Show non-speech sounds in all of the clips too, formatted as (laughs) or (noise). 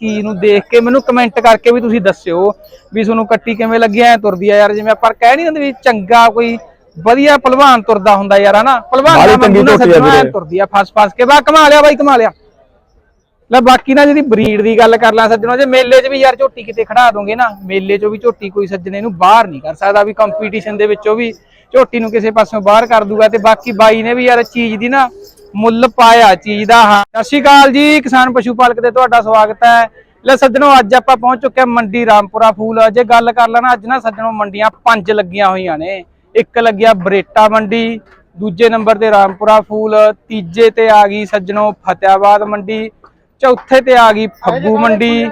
ਚੀਜ਼ ਨੂੰ ਦੇਖ ਕੇ ਮੈਨੂੰ ਕਮੈਂਟ ਕਰਕੇ ਵੀ ਤੁਸੀਂ ਦੱਸਿਓ ਵੀ ਤੁਹਾਨੂੰ ਕੱਟੀ ਕਿਵੇਂ ਲੱਗੀ ਐ ਤੁਰਦੀ ਆ ਯਾਰ ਜਿਵੇਂ ਆਪਾਂ ਕਹਿ ਨਹੀਂ ਹੁੰਦੇ ਵੀ ਚੰਗਾ ਕੋਈ ਵਧੀਆ ਪਹਿਲਵਾਨ ਤੁਰਦਾ ਹੁੰਦਾ ਯਾਰ ਹਨਾ ਪਹਿਲਵਾਨ ਦਾ ਮੰਗੂ ਨਾ ਸੱਜਣੋ। ਤੁਰਦੀ ਆ ਫਸ ਫਸ ਕੇ ਬਾ ਕਮਾ ਲਿਆ ਬਾਈ ਕਮਾ ਲਿਆ ਲੈ ਬਾਕੀ ਨਾ ਜਿਹੜੀ ਬਰੀਡ ਦੀ ਗੱਲ ਕਰ ਲਾਂ ਸੱਜਣੋ ਜੇ ਮੇਲੇ 'ਚ ਵੀ ਯਾਰ ਝੋਟੀ ਕਿਤੇ ਖੜਾ ਦੋਗੇ ਨਾ ਮੇਲੇ 'ਚੋਂ ਵੀ ਝੋਟੀ ਕੋਈ ਸੱਜਣੇ ਨੂੰ ਬਾਹਰ ਨਹੀਂ ਕਰ ਸਕਦਾ ਵੀ ਕੰਪੀਟੀਸ਼ਨ ਦੇ ਵਿੱਚੋਂ ਵੀ ਝੋਟੀ ਨੂੰ ਕਿਸੇ ਪਾਸੋਂ ਬਾਹਰ ਕਰ ਦੂਗਾ ਤੇ ਬਾਕੀ ਬਾਈ ਨੇ ਵੀ ਯਾਰ ਚੀਜ਼ ਦੀ ਨਾ ਮੁੱਲ ਪਾਇਆ ਚੀਜ਼ ਦਾ, ਹਾਂ। ਸਤਿ ਸ਼੍ਰੀ ਅਕਾਲ ਜੀ, ਕਿਸਾਨ ਪਸ਼ੂ ਪਾਲਕ ਤੇ ਤੁਹਾਡਾ ਸਵਾਗਤ ਹੈ। ਲੈ ਸੱਜਣੋ, ਅੱਜ ਆਪਾਂ ਪਹੁੰਚ ਚੁੱਕੇ ਹਾਂ ਮੰਡੀ ਰਾਮਪੁਰਾ ਫੂਲ। ਜੇ ਗੱਲ ਕਰ ਲੈਣਾ, ਅੱਜ ਨਾ ਸੱਜਣੋ ਮੰਡੀਆਂ ਪੰਜ ਲੱਗੀਆਂ ਹੋਈਆਂ ਨੇ। ਇੱਕ ਲੱਗਿਆ ਬਰੇਟਾ ਮੰਡੀ, ਦੂਜੇ ਨੰਬਰ ਤੇ ਰਾਮਪੁਰਾ ਫੂਲ, ਤੀਜੇ ਤੇ ਆ ਗਈ ਸੱਜਣੋ ਫਤਿਆਬਾਦ ਮੰਡੀ, ਚੌਥੇ ਤੇ ਆ ਗਈ ਫੱਗੂ ਮੰਡੀ।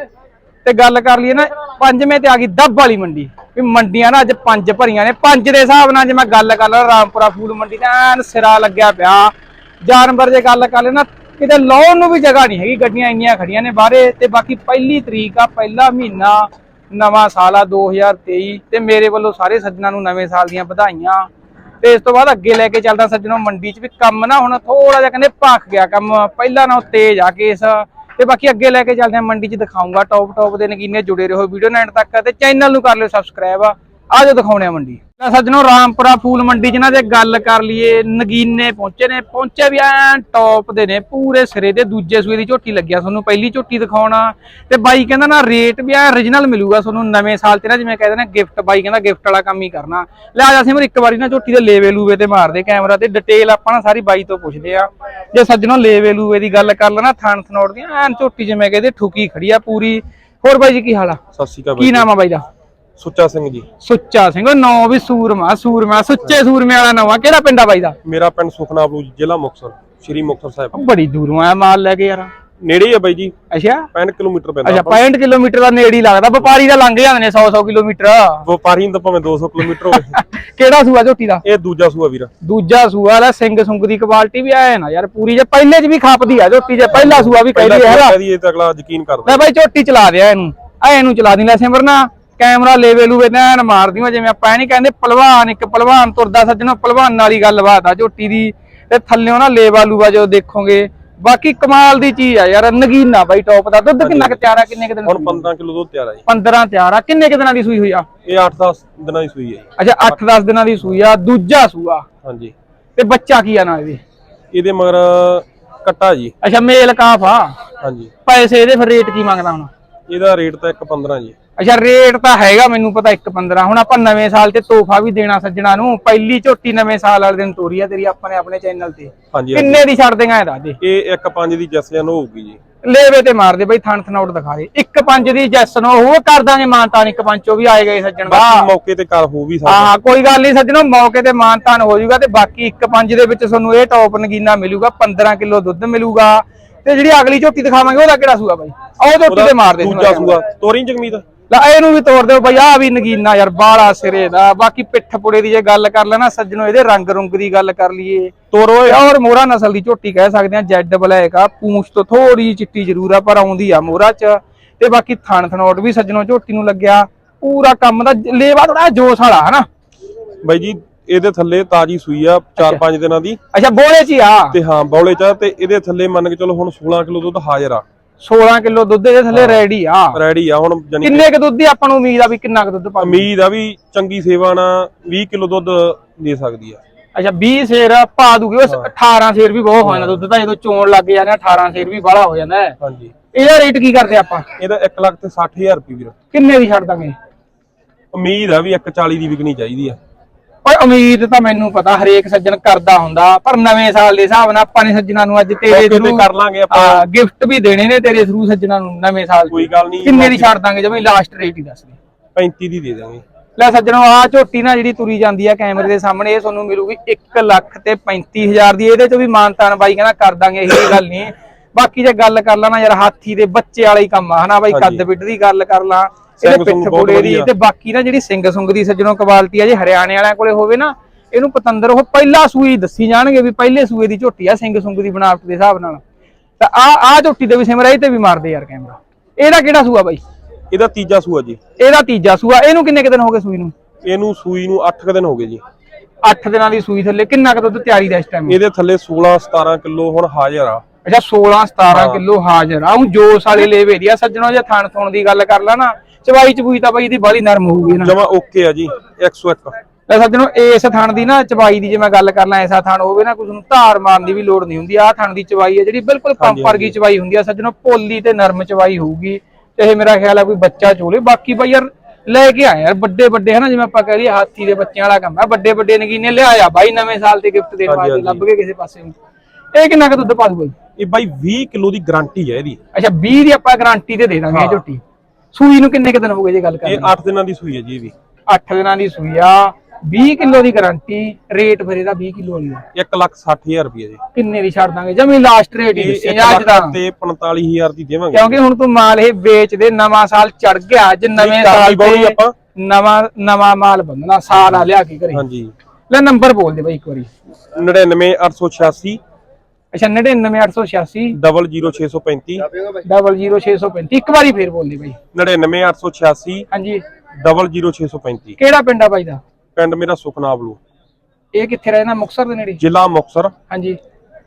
ਤੇ ਗੱਲ ਕਰ ਲਈਏ ਨਾ, ਪੰਜਵੇਂ ਤੇ ਆ ਗਈ ਦੱਬ ਵਾਲੀ ਮੰਡੀ। ਵੀ ਮੰਡੀਆਂ ਨਾ ਅੱਜ ਪੰਜ ਭਰੀਆਂ ਨੇ। ਪੰਜ ਦੇ ਹਿਸਾਬ ਨਾਲ ਜੇ ਮੈਂ ਗੱਲ ਕਰ ਲਾਂ, ਰਾਮਪੁਰਾ ਫੂਲ ਮੰਡੀ ਤੇ ਐਨ ਸਿਰਾ ਲੱਗਿਆ ਪਿਆ। ਜਾਨਵਰ ਜੇ ਗੱਲ ਕਰ ਲੈ ਨਾ, ਕਿਤੇ ਲਾਉਣ ਨੂੰ ਵੀ ਜਗ੍ਹਾ ਨਹੀਂ ਹੈਗੀ, ਗੱਡੀਆਂ ਇੰਨੀਆਂ ਖੜੀਆਂ ਨੇ ਬਾਹਰੇ ਤੇ ਬਾਕੀ ਪਹਿਲੀ ਤਰੀਕ ਆ, ਪਹਿਲਾ ਮਹੀਨਾ ਨਵਾਂ ਸਾਲ ਆ 2023 ਤੇ ਮੇਰੇ ਵੱਲੋਂ ਸਾਰੇ ਸੱਜਣਾਂ ਨੂੰ ਨਵੇਂ ਸਾਲ ਦੀਆਂ ਵਧਾਈਆਂ। ਤੇ ਇਸ ਤੋਂ ਬਾਅਦ ਅੱਗੇ ਲੈ ਕੇ ਚੱਲਦਾ ਸੱਜਣੋ, ਮੰਡੀ 'ਚ ਵੀ ਕੰਮ ਨਾ ਹੁਣ ਥੋੜਾ ਜਿਹਾ ਕਹਿੰਦੇ ਭੱਖ ਗਿਆ ਕੰਮ, ਪਹਿਲਾਂ ਨਾਲੋਂ ਤੇਜ਼ ਆ ਕੇਸ। ਤੇ ਬਾਕੀ ਅੱਗੇ ਲੈ ਕੇ ਚੱਲਦੇ ਆ, ਮੰਡੀ 'ਚ ਦਿਖਾਉਂਗਾ ਟੌਪ ਟੌਪ ਦੇ ਨਗੀਨੇ ਜੁੜੇ ਰਹੋ ਵੀਡੀਓ ਨਾਲ ਤੱਕ ਤੇ ਚੈਨਲ ਨੂੰ ਕਰ ਲਿਓ ਸਬਸਕ੍ਰਾਈਬ ਆ ਜੋ ਦਿਖਾਉਣੇ ਆ ਮੰਡੀ। ਤਾਂ ਸੱਜਣੋ ਰਾਮਪੁਰਾ ਫੂਲ ਮੰਡੀ 'ਚ ਨਾ ਜੇ ਗੱਲ ਕਰ ਲਈਏ ਨਗੀਨੇ ਪਹੁੰਚੇ ਨੇ ਪਹੁੰਚੇ ਵੀ ਐਨ ਟੌਪ ਦੇ ਨੇ ਪੂਰੇ ਸਿਰੇ ਦੇ ਦੂਜੇ ਸੂਏ ਦੀ ਝੋਟੀ ਲੱਗਿਆ ਤੁਹਾਨੂੰ ਪਹਿਲੀ ਝੋਟੀ ਦਿਖਾਉਣਾ। ਤੇ ਬਾਈ ਕਹਿੰਦਾ ਨਾ ਰੇਟ ਵੀ ਐ origignal ਮਿਲੂਗਾ ਤੁਹਾਨੂੰ ਨਵੇਂ ਸਾਲ ਤੇ ਨਾ ਜਿਵੇਂ ਕਹਿੰਦੇ ਨੇ ਗਿਫਟ ਬਾਈ ਕਹਿੰਦਾ ਗਿਫਟ ਵਾਲਾ ਕੰਮ ਹੀ ਕਰਨਾ। ਲੈ ਆ ਜਾ ਸਿਮਰ ਇੱਕ ਵਾਰੀ ਨਾ ਝੋਟੀ ਦੇ ਲੇਵੇ ਲੂਵੇ ਤੇ ਮਾਰਦੇ ਕੈਮਰਾ ਤੇ। ਡਿਟੇਲ ਆਪਾਂ ਨਾ ਸਾਰੀ ਬਾਈ ਤੋਂ ਪੁੱਛਦੇ ਆ। ਜੇ ਸੱਜਣੋ ਲੇਵੇ ਲੂਵੇ ਦੀ ਗੱਲ ਕਰ ਲੈਣਾ ਥਣ ਥਨੋੜ ਦੀ ਐਨ ਝੋਟੀ ਜਿਵੇਂ ਕਹਿੰਦੇ ਠੁਕੀ ਖੜੀ ਆ ਪੂਰੀ। ਹੋਰ ਬਾਈ ਜੀ ਕੀ ਹਾਲ ਆ? ਸਤਿ ਸ਼੍ਰੀ ਅਕਾਲ ਕੀ ਨਾਮ ਆ ਬਾਈ ਦਾ? ਸੁੱਚਾ ਸਿੰਘ ਜੀ। ਸੁੱਚਾ ਸਿੰਘ ਨੌ ਵੀ ਸੂਰਮਾ ਸੂਰਮਾ ਸੁੱਚੇ ਸੂਰਮੇ ਵਾਲਾ ਨਵਾਂ ਕਿਹੜਾ ਪਿੰਡ ਆ ਬਾਈ ਦਾ? ਮੇਰਾ ਪਿੰਡ ਸੁਖਨਾ ਬਲੂ ਜ਼ਿਲ੍ਹਾ ਮੁਕਤਸਰ ਸ਼੍ਰੀ ਮੁਕਤਸਰ ਸਾਹਿਬ। ਬੜੀ ਦੂਰੋਂ ਆਇਆ ਮਾਲ ਲੈ ਕੇ ਯਾਰ। ਨੇੜੇ ਹੀ ਆ ਬਾਈ ਜੀ। ਅੱਛਾ? 65 ਕਿਲੋਮੀਟਰ ਪੈਂਦਾ ਅੱਛਾ 65 ਕਿਲੋਮੀਟਰ ਦਾ ਨੇੜੇ ਹੀ ਲੱਗਦਾ। ਵਪਾਰੀ ਦਾ ਲੰਘ ਜਾਂਦੇ ਨੇ 100 100 ਕਿਲੋਮੀਟਰ। ਵਪਾਰੀ ਨੂੰ ਤਾਂ ਭਾਵੇਂ 200 ਕਿਲੋਮੀਟਰ ਹੋਵੇ। (laughs) ਕਿਹੜਾ ਸੂਆ ਝੋਟੀ ਦਾ? ਇਹ ਦੂਜਾ ਸੂਆ ਵੀਰ। ਦੂਜਾ ਸੂਆ ਲੈ ਸਿੰਘ ਸੁੰਗ ਦੀ ਕੁਆਲਿਟੀ ਵੀ ਆਏ ਨਾ ਯਾਰ ਪੂਰੀ ਜੇ ਪਹਿਲੇ ਚ ਵੀ ਖਾਪਦੀ ਆ ਝੋਟੀ ਜੇ ਪਹਿਲਾ ਸੂਆ ਵੀ ਪਹਿਲਾਂ ਕਹਿੰਦੀ ਹੈਗਾ ਕਹਦੀ ਇਹ ਤਾਂ ਅਗਲਾ ਯਕੀਨ ਕਰਦਾ ਲੈ ਬਾਈ ਝੋਟੀ ਚਲਾ ਦਿਆ ਇਹਨੂੰ। ਆ ਇਹਨੂੰ ਚਲਾ ਦੀ ਲੈ ਸਿਮਰਨਾ। ਕੈਮਰਾ ਲੇਵੇ ਲੂਵੇ ਐਨ ਮਾਰ ਦਿਓ ਜਿਵੇਂ ਆਪਾਂ ਇਹ ਨਹੀਂ ਕਹਿੰਦੇ ਪਹਿਲਵਾਨ ਇੱਕ ਪਹਿਲਵਾਨ ਤੁਰਦਾ ਸੱਜਣੋ ਪਹਿਲਵਾਨ ਵਾਲੀ ਗੱਲਬਾਤ ਆ ਝੋਟੀ ਦੀ। ਤੇ ਥੱਲਿਓਂ ਨਾ ਲੇਵਾ ਲੂਵਾ ਜਦੋਂ ਦੇਖੋਗੇ ਬਾਕੀ ਕਮਾਲ ਦੀ ਚੀਜ਼ ਆ ਯਾਰ ਨਗੀਨਾ ਬਾਈ ਟੌਪ ਦਾ। ਦੁੱਧ ਕਿੰਨਾ ਕੁ ਤਿਆਰ ਆ ਕਿੰਨੇ ਕੁ ਦਿਨ ਹੁਣ 15 ਕਿਲੋ ਦੁੱਧ ਤਿਆਰ ਆ ਜੀ। 15 ਤਿਆਰ ਆ ਕਿੰਨੇ ਕੁ ਦਿਨਾਂ ਦੀ ਸੂਈ ਹੋਈ ਆ? ਇਹ 8-10 ਦਿਨਾਂ ਦੀ ਸੂਈ ਹੈ ਜੀ। ਅੱਛਾ 8-10 ਦਿਨਾਂ ਦੀ ਸੂਈ ਆ ਦੂਜਾ ਸੂਆ। ਹਾਂਜੀ। ਤੇ ਬੱਚਾ ਕੀ ਆ ਨਾਲ ਇਹਦੇ? ਇਹਦੇ ਮਗਰ ਕੱਟਾ ਜੀ। ਅੱਛਾ ਮੇਲ ਕਾਫ ਆ। ਹਾਂਜੀ। ਪੈਸੇ ਇਹਦੇ ਫਿਰ ਰੇਟ ਕੀ ਮੰਗਦਾ ਹੁਣ? ਇਹਦਾ ਰੇਟ ਤਾਂ 1.15 ਜੀ। ਅੱਛਾ ਰੇਟ ਤਾਂ ਹੈਗਾ ਮੈਨੂੰ ਪਤਾ 1.15 ਹੁਣ ਆਪਾਂ ਨਵੇਂ ਸਾਲ ਤੇ ਤੋਹਫਾ ਵੀ ਦੇਣਾ ਸੱਜਣਾ ਨੂੰ। ਪਹਿਲੀ ਝੋਟੀ ਨਵੇਂ ਸਾਲ ਵਾਲੇ ਦਿਨ ਤੋਰੀ ਆ ਤੇਰੀ ਆਪਾਂ ਨੇ ਆਪਣੇ ਚੈਨਲ ਤੇ। ਹਾਂਜੀ। ਕਿੰਨੇ ਦੀ ਛੱਡ ਦੇਗਾ ਇਹਦਾ ਦੇ। ਇਹ 1.5 ਦੀ ਜੈਸਨ ਹੋਊਗੀ ਜੀ। ਲੇਵੇ ਤੇ ਮਾਰ ਦੇ ਬਈ ਥਣ ਥਨੌਟ ਦਿਖਾ ਦੇ। 1.5 ਦੀ ਜੈਸਨ ਉਹ ਕਰ ਦਾਂਗੇ ਮਾਨਤਾਨ 1.5 ਚੋਂ ਵੀ ਆਏ ਗਏ ਸੱਜਣ ਬਾਕੀ ਮੌਕੇ ਤੇ ਕਰ ਹੋ ਵੀ ਸਕਦਾ। ਹਾਂ ਕੋਈ ਗੱਲ ਨਹੀਂ ਸੱਜਣੋ ਮੌਕੇ ਤੇ ਮਾਨਤਾਨ ਹੋ ਜਾਊਗਾ ਤੇ ਬਾਕੀ 1.5 ਦੇ ਵਿੱਚ ਤੁਹਾਨੂੰ ਇਹ ਟੌਪ ਨਗੀਨਾ ਮਿਲੂਗਾ 15 ਕਿਲੋ ਦੁੱਧ ਮਿਲੂਗਾ। ਤੇ ਜਿਹੜੀ ਅਗਲੀ ਝੋਟੀ ਦਿਖਾਵਾਂਗੇ ਉਹਦਾ ਕਿਹੜਾ ਸੂਆ ਬਾਈ? ਆਹ ਝੋਟੀ ਤੇ ਮਾਰ ਦੇ ਦੂਜਾ ਸੂਆ ਤੋਰੀ ਜਗਮੀਤ ਲੈ ਇਹਨੂੰ ਵੀ ਤੋੜ ਦਿਓ ਬਈ ਆ ਵੀ ਨਗੀਨਾ ਯਾਰ ਬਾਲਾ ਸਿਰੇ ਦਾ। ਬਾਕੀ ਪਿੱਠ ਪੁੜੇ ਦੀ ਜੇ ਗੱਲ ਕਰ ਲੈਣਾ ਸੱਜਣੋ ਇਹਦੇ ਰੰਗ ਰੁੰਗ ਦੀ ਗੱਲ ਕਰ ਲਈਏ। ਤੋਰੋ ਔਰ ਮੋਰਾ ਨਸਲ ਦੀ ਝੋਟੀ ਕਹਿ ਸਕਦੇ ਆ ਜੈਡ ਬਲੈਕ ਆ ਪੂੰਛ ਤੋਂ ਥੋੜੀ ਚਿੱਟੀ ਜ਼ਰੂਰ ਆ ਪਰ ਆਉਂਦੀ ਆ ਮੋਰਾ ਚ। ਤੇ ਬਾਕੀ ਥਣ ਥਨੋਟ ਵੀ ਸੱਜਣੋ ਝੋਟੀ ਨੂੰ ਲੱਗਿਆ। ਪੂਰਾ ਕੰਮ ਦਾ ਲੇਵਾ ਥੋੜਾ ਜੋਸ਼ ਵਾਲਾ ਹਨਾ? ਬਾਈ ਜੀ ਇਹਦੇ ਥੱਲੇ ਤਾਜੀ ਸੂਈ ਆ 4-5 ਦਿਨਾਂ ਦੀ। ਅੱਛਾ ਬੋਲੇ ਚ ਹੀ ਆ। ਤੇ ਹਾਂ ਬੌਲੇ ਚ ਆ ਤੇ ਇਹਦੇ ਥੱਲੇ ਮੰਨ ਕੇ ਚਲੋ ਹੁਣ 16 ਕਿਲੋ ਦੁੱਧ ਹਾਜ਼ਰ ਆ। 16 ਕਿਲੋ ਦੁੱਧ ਦੇ ਥੱਲੇ ਰੈਡੀ ਆ। ਰੈਡੀ ਆ ਹੁਣ ਜਾਨੀ ਕਿੰਨੇ ਕ ਦੁੱਧ ਦੀ ਆਪਾਂ ਨੂੰ ਉਮੀਦ ਆ ਵੀ ਕਿੰਨਾ ਕ ਦੁੱਧ ਪਾ ਉਮੀਦ ਆ ਵੀ ਚੰਗੀ ਸੇਵਾ ਨਾਲ 20 ਕਿਲੋ ਦੁੱਧ ਦੇ ਸਕਦੀ ਆ। ਅੱਛਾ 20 ਸ਼ੇਰ ਪਾ ਦੂਗੀ ਉਸ 18 ਸ਼ੇਰ ਵੀ ਬਹੁਤ ਹੋ ਜਾਂਦਾ ਦੁੱਧ ਤਾਂ ਜਦੋਂ ਚੋਣ ਲੱਗ ਜਾਂਦਾ 18 ਸ਼ੇਰ ਵੀ ਬਾਹਲਾ ਹੋ ਜਾਂਦਾ ਹੈ। ਹਾਂਜੀ। ਇਹਦਾ ਰੇਟ ਕੀ ਕਰਦੇ ਆਪਾਂ? ਇਹਦਾ 1 ਲੱਖ ਤੇ 60000 ਰੁਪਏ ਵੀਰ। ਕਿੰਨੇ ਦੀ ਛੱਡ ਦਾਂਗੇ? ਉਮੀਦ ਆ ਵੀ 140 ਦੀ ਵਿਕਣੀ ਚਾਹੀਦੀ ਆ। ਓਏ ਉਮੀਦ ਤਾਂ ਮੈਨੂੰ ਪਤਾ ਹਰੇਕ ਸੱਜਣ ਕਰਦਾ ਹੁੰਦਾ ਪਰ ਨਵੇਂ ਸਾਲ ਦੇ ਹਿਸਾਬ ਨਾਲ ਆਪਾਂ ਨੇ ਸੱਜਣਾ ਨੂੰ ਅੱਜ ਤੇਰੇ ਥਰੂ ਕਰ ਲਾਂਗੇ ਆਪਾਂ। ਗਿਫਟ ਵੀ ਦੇਣੇ ਨੇ ਤੇਰੇ ਥਰੂ ਸੱਜਣਾ ਨੂੰ ਨਵੇਂ ਸਾਲ ਕੋਈ ਗੱਲ ਨਹੀਂ ਕਿੰਨੇ ਦੀ ਛੱਡ ਦਾਂਗੇ ਜਮੇ ਲਾਸਟ ਰੇਟ ਹੀ ਦੱਸ ਦੇ। 35 ਦੀ ਦੇ ਦਾਂਗੇ। ਲੈ ਸੱਜਣੋ ਆ ਝੋਟੀ ਨਾ ਜਿਹੜੀ ਤੁਰੀ ਜਾਂਦੀ ਆ ਕੈਮਰੇ ਦੇ ਸਾਹਮਣੇ ਇਹ ਤੁਹਾਨੂੰ ਮਿਲੂਗੀ 1 ਲੱਖ ਤੇ 35000 ਦੀ। ਇਹਦੇ ਚ ਵੀ ਮਾਨਤਾਨ ਬਾਈ ਕਹਿੰਦਾ ਕਰ ਦਾਂਗੇ ਇਹ ਗੱਲ ਨਹੀਂ। ਬਾਕੀ ਜੇ ਗੱਲ ਕਰ ਲਾ ਨਾ ਯਾਰ ਹਾਥੀ ਦੇ ਬੱਚੇ ਵਾਲਾ ਹੀ ਕੰਮ ਆ ਹਨਾ ਬਾਈ। ਕੱਦ ਬਿੱਡ ਦੀ ਗੱਲ ਕਰ ਲਾ। ਇਹਦੇ ਪਿੱਠ ਪੁੜੇ ਦੀ। ਤੇ ਬਾਕੀ ਨਾ ਜਿਹੜੀ ਸਿੰਘ ਸੁੰਗ ਦੀ ਸੱਜਣੋ ਕੁਆਲਿਟੀ ਆ ਜੇ ਹਰਿਆਣੇ ਵਾਲਿਆਂ ਕੋਲੇ ਹੋਵੇ ਨਾ ਇਹਨੂੰ ਪਤੰਦਰ ਉਹ ਪਹਿਲਾ ਸੂਈ ਦੱਸੀ ਜਾਣਗੇ ਵੀ ਪਹਿਲੇ ਸੂਏ ਦੀ ਝੋਟੀ ਆ ਸਿੰਘ ਸੁੰਗ ਦੀ ਬਣਾਵਟ ਦੇ ਹਿਸਾਬ ਨਾਲ। ਤਾਂ ਆ ਆ ਝੋਟੀ ਦੇ ਵੀ ਸਿਮਰਾ ਇਹ ਤੇ ਵੀ ਮਾਰਦੇ ਯਾਰ ਕੈਮਰਾ। ਇਹਦਾ ਕਿਹੜਾ ਸੂਆ ਬਾਈ? ਇਹਦਾ ਤੀਜਾ ਸੂਆ ਜੀ। ਇਹਦਾ ਤੀਜਾ ਸੂਆ ਇਹਨੂੰ ਕਿੰਨੇ ਕੁ ਦਿਨ ਹੋ ਗਏ ਸੂਈ ਨੂੰ? ਇਹਨੂੰ ਸੂਈ ਨੂੰ 8 ਦਿਨ ਹੋ ਗਏ ਜੀ। 8 ਦਿਨਾਂ ਦੀ ਸੂਈ ਥੱਲੇ ਕਿੰਨਾ ਕੁ ਦੁੱਧ ਤਿਆਰੀ ਦਾ ਇਸ ਟਾਈਮ ਇਹਦੇ ਥੱਲੇ 16 17 ਕਿਲੋ ਹੁਣ ਹਾਜ਼ਰ ਆ। ਅੱਛਾ 16 17 ਹਾਂ। ਕਿਲੋ ਹਾਜ਼ਰ ਆ। ਉਹ ਜੋਸ ਵਾਲੇ ਲੇਵੇ ਦੀ ਆ ਸੱਜਣੋ ਜੇ ਥਣ ਥਣ ਦੀ ਗੱਲ ਕਰ ਲਾ ਨਾ ਚਵਾਈ ਚਬੂਈ ਤਾਂ ਬਾਈ ਇਹਦੀ ਬਾਲੀ ਨਰਮ ਹੋਊਗੀ ਨਾ। ਜਮਾ ਓਕੇ ਆ ਜੀ 101 ਲੈ ਸੱਜਣੋ ਇਸ ਥਣ ਦੀ ਨਾ ਚਵਾਈ ਦੀ ਜੇ ਮੈਂ ਗੱਲ ਕਰ ਲਾਂ ਐਸਾ ਥਣ ਹੋਵੇ ਨਾ ਕੁਝ ਨੂੰ ਧਾਰ ਮਾਰਨ ਦੀ ਵੀ ਲੋੜ ਨਹੀਂ ਹੁੰਦੀ। ਆਹ ਥਣ ਦੀ ਚਵਾਈ ਹੈ ਜਿਹੜੀ ਬਿਲਕੁਲ ਪੰਪ ਵਰਗੀ ਚਵਾਈ ਹੁੰਦੀ ਆ। ਸੱਜਣੋ ਪੋਲੀ ਤੇ ਨਰਮ ਚਵਾਈ ਹੋਊਗੀ। ਤੇ ਇਹ ਮੇਰਾ ਖਿਆਲ ਆ ਕੋਈ ਬੱਚਾ ਚੋਲੇ। ਬਾਕੀ ਬਾਈ ਯਾਰ ਲੈ ਕੇ ਆਇਆ ਯਾਰ ਵੱਡੇ ਵੱਡੇ ਹਨਾ ਜਿਵੇਂ ਆਪਾਂ ਕਹਿ ਲਈਏ ਹਾਥੀ ਦੇ ਬੱਚਿਆਂ ਵਾਲਾ ਕੰਮ ਆ। ਵੱਡੇ ਵੱਡੇ ਨਗੀਨੇ ਲਿਆਇਆ ਬਾਈ ਨਵੇਂ ਸਾਲ ਤੇ ਗਿਫਟ ਦੇਣ ਵਾਸਤੇ। ਲੱਭ ਕੇ ਕਿਸੇ ਪਾਸੇ। ਇਹ ਕਿੰਨਾ ਕੁ ਦੁੱਧ ਪਾ ਦੂ ਬਾਈ? ਇਹ ਬਾਈ 20 ਕਿਲੋ ਦੀ ਗਾਰੰਟੀ ਹੈ ਇਹਦੀ। ਅੱਛਾ 20 ਦੀ ਆਪਾਂ ਗਾਰੰਟੀ ਤੇ ਦੇ ਦਾਂਗੇ ਇਹ। ਝੋਟੀ। ਸੂਈ ਨੂੰ ਕਿੰਨੇ ਕੁ ਦਿਨ ਹੋ ਗਏ ਜੇ ਗੱਲ ਇਹ ਕਰੀਏ 8 ਦਿਨਾਂ ਦੀ ਸੂਈ ਹੈ ਜੀ ਇਹ ਵੀ। 8 ਦਿਨਾਂ ਦੀ ਸੂਈ ਆ 20 ਕਿਲੋ ਦੀ ਗਾਰੰਟੀ ਰੇਟ ਫਿਰ ਇਹਦਾ 20 ਕਿਲੋ ਵਾਲੀ ਦਾ 1 ਲੱਖ 60000 ਰੁਪਏ ਜੀ। ਕਿੰਨੇ ਦੀ ਛੱਡ ਦਾਂਗੇ? ਜਮੀ ਲਾਸਟ ਰੇਟ ਹੀ ਇਹ ਅੱਜ ਦਾ ਤੇ। 45000 ਦੀ ਦੇਵਾਂਗੇ। ਕਿਉਂਕਿ ਹੁਣ ਤੂੰ ਮਾਲ ਇਹ ਵੇਚਦੇ ਨਵਾਂ ਸਾਲ ਚੜ ਗਿਆ ਅੱਜ ਨਵੇਂ ਸਾਲ ਤੇ ਆਪਾਂ। ਨਵਾਂ ਨਵਾਂ ਮਾਲ ਬੰਨਣਾ ਸਾਲ ਆ ਲਿਆ ਕੇ ਘਰੇ। ਹਾਂਜੀ। ਲੈ ਨੰਬਰ ਬੋਲ ਦੇ ਬਾਈ ਇੱਕ ਵਾਰੀ। 99886 ਅੱਛਾ 99886 00635 00635 ਇੱਕ ਵਾਰੀ ਫੇਰ ਬੋਲ ਦੇ ਬਾਈ 99886 ਹਾਂਜੀ। 00635 ਕਿਹੜਾ ਪਿੰਡ ਆ ਬਾਈ ਦਾ? ਪਿੰਡ ਮੇਰਾ ਸੁਖਨਾਬਲੂ ਇਹ ਕਿੱਥੇ ਰਹਿੰਦਾ? ਮੁਕਸਰ ਦੇ ਨੇੜੇ? ਜ਼ਿਲ੍ਹਾ ਮੁਕਤਸਰ। ਹਾਂਜੀ।